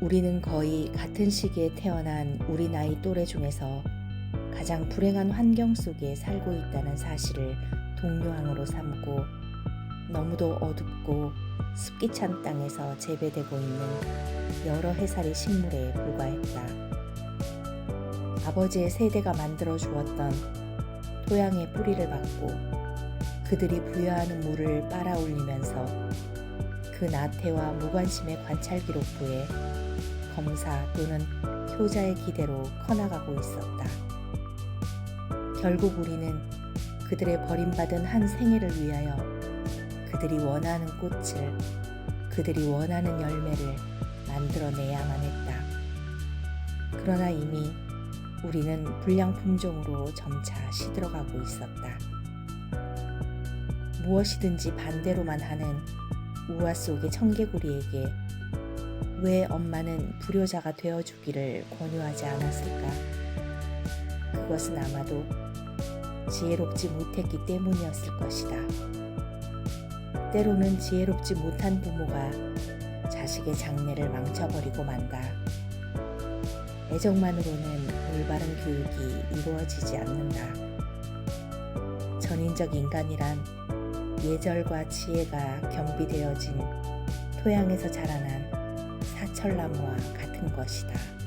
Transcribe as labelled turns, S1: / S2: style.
S1: 우리는 거의 같은 시기에 태어난 우리 나이 또래 중에서 가장 불행한 환경 속에 살고 있다는 사실을 동료항으로 삼고 너무도 어둡고 습기 찬 땅에서 재배되고 있는 여러 해살의 식물에 불과했다. 아버지의 세대가 만들어 주었던 토양의 뿌리를 받고 그들이 부여하는 물을 빨아올리면서 그 나태와 무관심의 관찰 기록부에 검사 또는 효자의 기대로 커나가고 있었다. 결국 우리는 그들의 버림받은 한 생애를 위하여 그들이 원하는 꽃을 그들이 원하는 열매를 만들어내야만 했다. 그러나 이미 우리는 불량 품종으로 점차 시들어가고 있었다. 무엇이든지 반대로만 하는 우화 속의 청개구리에게 왜 엄마는 불효자가 되어주기를 권유하지 않았을까? 그것은 아마도 지혜롭지 못했기 때문이었을 것이다. 때로는 지혜롭지 못한 부모가 자식의 장래를 망쳐버리고 만다. 애정만으로는 올바른 교육이 이루어지지 않는다. 전인적 인간이란 예절과 지혜가 겸비되어진 토양에서 자라난 사철나무와 같은 것이다.